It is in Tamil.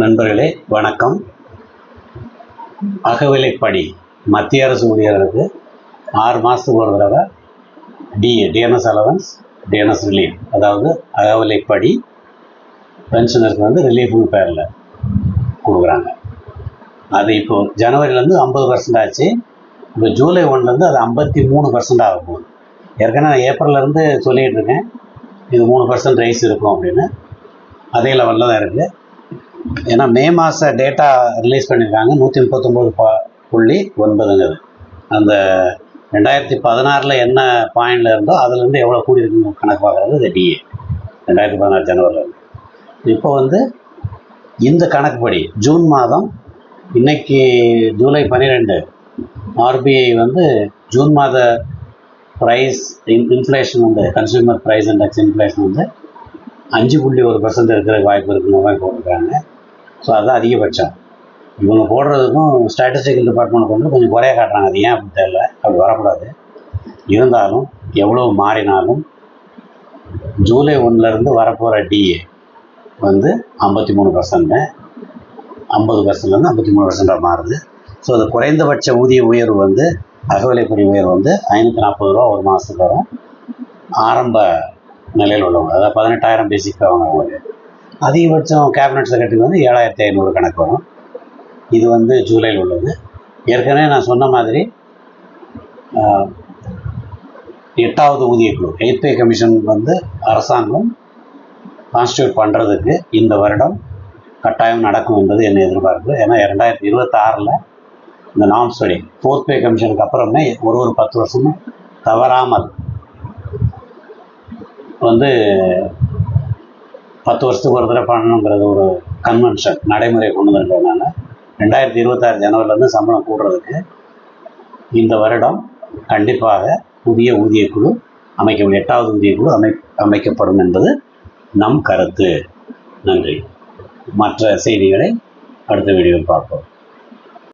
நண்பர்களே வணக்கம். அகவிலைப்படி மத்திய அரசு ஊழியர்களுக்கு ஆறு மாதத்துக்கு ஒரு தடவை DA dearness allowance dearness relief அதாவது அகவிலைப்படி பென்ஷனருக்கு வந்து ரிலீஃப்னு பேரில் கொடுக்குறாங்க. அது இப்போது ஜனவரிலேருந்து ஐம்பது பர்சன்ட் ஆச்சு. இப்போ ஜூலை ஒன்லேருந்து அது ஐம்பத்தி மூணு பர்சன்ட் ஆக போகுது. ஏற்கனவே நான் ஏப்ரல்லேருந்து சொல்லிகிட்டு இருக்கேன். இது மூணு பர்சன்ட் ரைஸ் இருக்கும் அப்படின்னு. அதே லெவலில் தான் இருக்குது ஏன்னா மே மாத டேட்டா ரிலீஸ் பண்ணியிருக்காங்க நூற்றி முப்பத்தொம்போது பா புள்ளி ஒன்பதுங்கிறது அந்த ரெண்டாயிரத்தி பதினாறில் என்ன பாயிண்டில் இருந்தோ அதுலேருந்து எவ்வளோ கூடியிருக்குன்னு கணக்கு பார்க்குறது இது டிஏ ரெண்டாயிரத்தி பதினாறு ஜனவரிலேருந்து இப்போ வந்து இந்த கணக்குப்படி ஜூன் மாதம் இன்னைக்கு ஜூலை பன்னிரெண்டு ஆர்பிஐ வந்து ஜூன் மாத ப்ரைஸ் இன் இன்ஃப்ளேஷன் வந்து கன்சூமர் ப்ரைஸ் இண்டெக்ஸ் இன்ஃப்ளேஷன் வந்து அஞ்சு புள்ளி ஒரு பர்சன்ட் இருக்கிற வாய்ப்பு இருக்குன்னு மாதிரி போட்டிருக்காங்க. ஸோ அதுதான் அதிகபட்சம். இவங்க போடுறதுக்கும் ஸ்டாட்டிஸ்டிக்கல் டிபார்ட்மெண்ட் கொண்டு கொஞ்சம் குறைய காட்டுறாங்க. அது ஏன் அப்படி தெரியல? அப்படி வரக்கூடாது. இருந்தாலும் எவ்வளோ மாறினாலும் ஜூலை ஒன்றுலேருந்து வரப்போகிற டிஏ வந்து ஐம்பத்தி மூணு பர்சன்ட்டு ஐம்பது பர்சன்ட்லேருந்து ஐம்பத்தி மூணு பர்சன்டாக மாறுது. ஸோ அது குறைந்தபட்ச ஊதிய உயர்வு வந்து அகவிலைப்படி உயர்வு வந்து ஐநூற்றி நாற்பது ரூபா ஒரு மாதத்துக்கு வரும். ஆரம்ப நிலையில் உள்ளவங்க. அதாவது பதினெட்டாயிரம் பேசிக்காக வாங்குறவங்களுக்கு அதிகபட்சம் கேபினட் செக்ரட்டரி வந்து ஏழாயிரத்தி ஐநூறு கணக்கு வரும். இது வந்து ஜூலையில் உள்ளது. ஏற்கனவே நான் சொன்ன மாதிரி எட்டாவது ஊதியக்குழு எய்த் பே கமிஷன் வந்து அரசாங்கம் கான்ஸ்டியூட் பண்ணுறதுக்கு இந்த வருடம் கட்டாயம் நடக்கும் என்பது என்ன எதிர்பார்ப்பு ஏன்னா ரெண்டாயிரத்தி இருபத்தாறில் இந்த நாம் ஸ்டடி ஃபோர்த் பே கமிஷனுக்கு அப்புறமே ஒரு ஒரு பத்து வருஷமும் தவறாமல் வந்து பத்து வருஷத்துக்கு ஒரு தடவை பண்ணணுங்கிறது ஒரு கன்வென்ஷன் நடைமுறை கொண்டு வந்திருக்கிறதுனால ரெண்டாயிரத்தி இருபத்தாறு ஜனவரிலேருந்து சம்பளம் கூடுறதுக்கு இந்த வருடம் கண்டிப்பாக புதிய ஊதியக்குழு அமைக்க எட்டாவது ஊதியக்குழு அமை அமைக்கப்படும் என்பது நம் கருத்து. நன்றி. மற்ற செய்திகளை அடுத்த வீடியோவில் பார்ப்போம்.